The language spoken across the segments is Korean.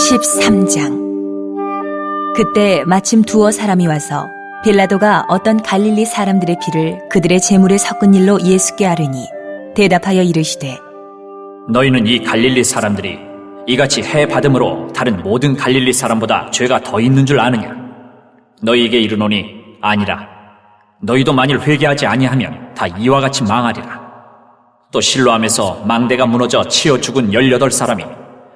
13장 그때 마침 두어 사람이 와서 빌라도가 어떤 갈릴리 사람들의 피를 그들의 재물에 섞은 일로 예수께 아뢰니 대답하여 이르시되 너희는 이 갈릴리 사람들이 이같이 해 받음으로 다른 모든 갈릴리 사람보다 죄가 더 있는 줄 아느냐? 너희에게 이르노니 아니라. 너희도 만일 회개하지 아니하면 다 이와 같이 망하리라. 또 실로암에서 망대가 무너져 치어 죽은 열여덟 사람이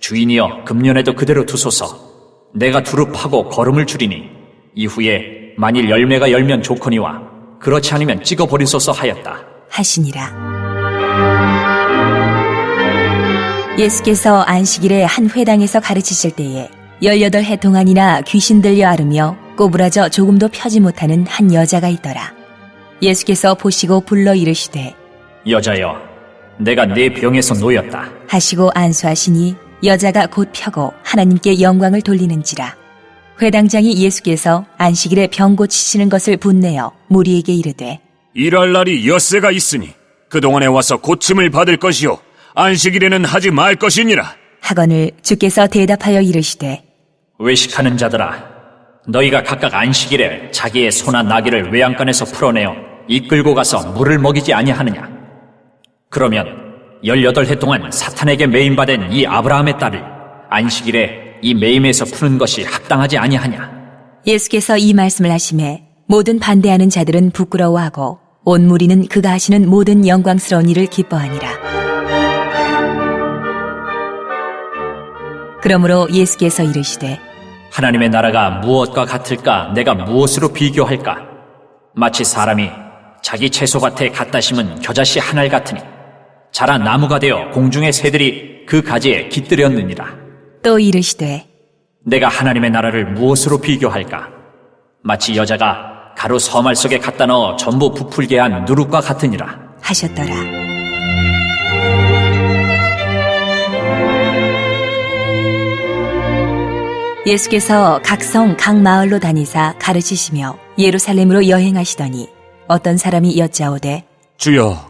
주인이여 금년에도 그대로 두소서. 내가 두루 파고 걸음을 줄이니 이후에 만일 열매가 열면 좋거니와 그렇지 않으면 찍어 버리소서 하였다. 하시니라 예수께서 안식일에 한 회당에서 가르치실 때에 열여덟 해 동안이나 귀신 들려 앓으며 꼬부라져 조금도 펴지 못하는 한 여자가 있더라 예수께서 보시고 불러 이르시되 여자여, 내가 네 병에서 놓였다. 하시고 안수하시니 여자가 곧 펴고 하나님께 영광을 돌리는지라. 회당장이 예수께서 안식일에 병 고치시는 것을 분내어 무리에게 이르되 일할 날이 엿새가 있으니 그동안에 와서 고침을 받을 것이요 안식일에는 하지 말 것이니라 하거늘 주께서 대답하여 이르시되 외식하는 자들아, 너희가 각각 안식일에 자기의 소나 나귀를 외양간에서 풀어내어 이끌고 가서 물을 먹이지 아니하느냐? 그러면 열여덟 해 동안 사탄에게 매임받은 이 아브라함의 딸을 안식일에 이 매임에서 푸는 것이 합당하지 아니하냐? 예수께서 이 말씀을 하심에 모든 반대하는 자들은 부끄러워하고 온 무리는 그가 하시는 모든 영광스러운 일을 기뻐하니라. 그러므로 예수께서 이르시되 하나님의 나라가 무엇과 같을까? 내가 무엇으로 비교할까? 마치 사람이 자기 채소 밭에 갖다 심은 겨자씨 한 알 같으니 자란 나무가 되어 공중의 새들이 그 가지에 깃들였느니라. 또 이르시되 내가 하나님의 나라를 무엇으로 비교할까? 마치 여자가 가루 서말 속에 갖다 넣어 전부 부풀게 한 누룩과 같으니라. 하셨더라. 예수께서 각 성 각 마을로 다니사 가르치시며 예루살렘으로 여행하시더니 어떤 사람이 여짜오되 주여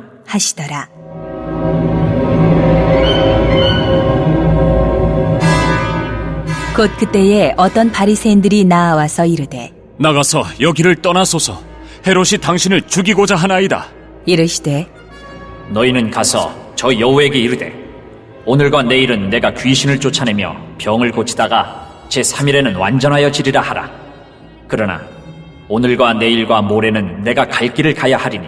하시더라. 곧 그때에 어떤 바리새인들이 나와서 이르되 나가서 여기를 떠나소서 헤롯이 당신을 죽이고자 하나이다 이르시되 너희는 가서 저 여호에게 이르되 오늘과 내일은 내가 귀신을 쫓아내며 병을 고치다가 제 3일에는 완전하여 지리라 하라. 그러나 오늘과 내일과 모레는 내가 갈 길을 가야 하리니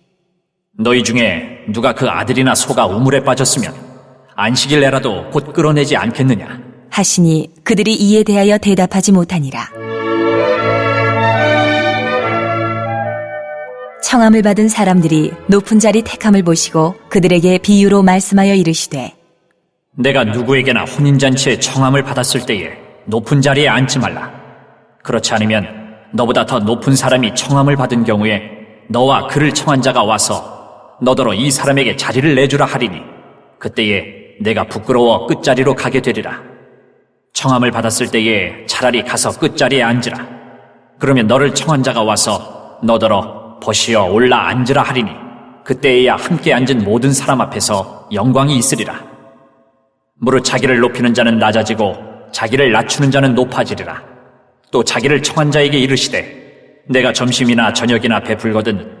너희 중에 누가 그 아들이나 소가 우물에 빠졌으면 안식일 내라도 곧 끌어내지 않겠느냐 하시니 그들이 이에 대하여 대답하지 못하니라. 청함을 받은 사람들이 높은 자리 택함을 보시고 그들에게 비유로 말씀하여 이르시되 내가 누구에게나 혼인잔치에 청함을 받았을 때에 높은 자리에 앉지 말라. 그렇지 않으면 너보다 더 높은 사람이 청함을 받은 경우에 너와 그를 청한 자가 와서 너더러 이 사람에게 자리를 내주라 하리니 그때에 내가 부끄러워 끝자리로 가게 되리라. 청함을 받았을 때에 차라리 가서 끝자리에 앉으라. 그러면 너를 청한 자가 와서 너더러 버시어 올라 앉으라 하리니 그때에야 함께 앉은 모든 사람 앞에서 영광이 있으리라. 무릇 자기를 높이는 자는 낮아지고 자기를 낮추는 자는 높아지리라. 또 자기를 청한 자에게 이르시되 내가 점심이나 저녁이나 베풀거든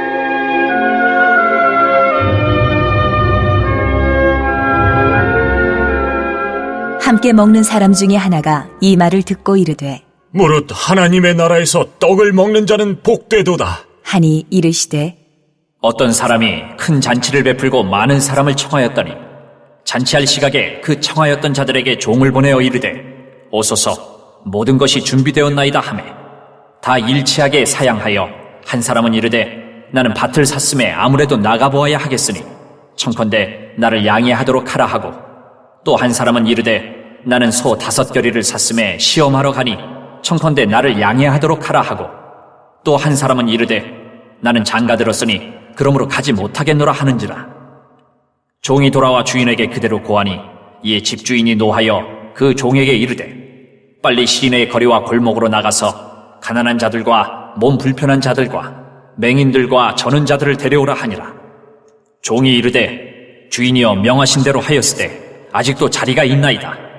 함께 먹는 사람 중에 하나가 이 말을 듣고 이르되 무릇 하나님의 나라에서 떡을 먹는 자는 복되도다. 하니 이르시되 어떤 사람이 큰 잔치를 베풀고 많은 사람을 청하였더니 잔치할 시각에 그 청하였던 자들에게 종을 보내어 이르되 오소서 모든 것이 준비되었나이다 하매 다 일치하게 사양하여 한 사람은 이르되 나는 밭을 샀음에 아무래도 나가보아야 하겠으니 청컨대 나를 양해하도록 하라 하고 또 한 사람은 이르되 나는 소 다섯 결의를 샀음에 시험하러 가니 청컨대 나를 양해하도록 하라 하고 또 한 사람은 이르되 나는 장가 들었으니 그러므로 가지 못하겠노라 하는지라. 종이 돌아와 주인에게 그대로 고하니 이에 집주인이 노하여 그 종에게 이르되 빨리 시내의 거리와 골목으로 나가서 가난한 자들과 몸 불편한 자들과 맹인들과 저는 자들을 데려오라 하니라. 종이 이르되 주인이여 명하신 대로 하였으되 아직도 자리가 있나이다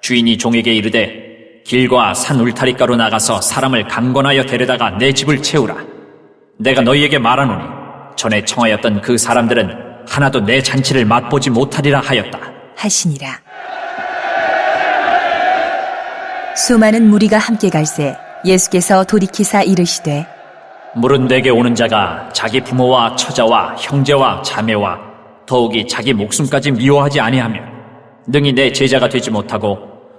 주인이 종에게 이르되 길과 산 울타리가로 나가서 사람을 강권하여 데려다가 내 집을 채우라 내가 너희에게 말하노니 전에 청하였던 그 사람들은 하나도 내 잔치를 맛보지 못하리라 하였다. 하시니라. 수많은 무리가 함께 갈새 예수께서 돌이키사 이르시되 물은 내게 오는 자가 자기 부모와 처자와 형제와 자매와 더욱이 자기 목숨까지 미워하지 아니하면 능히 내 제자가 되지 못하고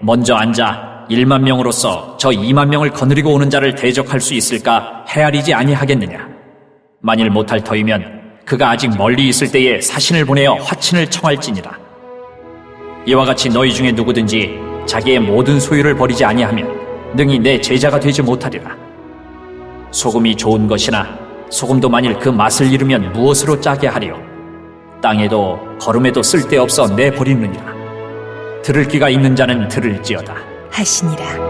먼저 앉아 1만 명으로서 저 2만 명을 거느리고 오는 자를 대적할 수 있을까 헤아리지 아니하겠느냐. 만일 못할 터이면 그가 아직 멀리 있을 때에 사신을 보내어 화친을 청할지니라. 이와 같이 너희 중에 누구든지 자기의 모든 소유를 버리지 아니하면 능히 내 제자가 되지 못하리라. 소금이 좋은 것이나 소금도 만일 그 맛을 잃으면 무엇으로 짜게 하리요? 땅에도 걸음에도 쓸데없어 내버리느니라. 들을 귀가 있는 자는 들을지어다. 하시니라.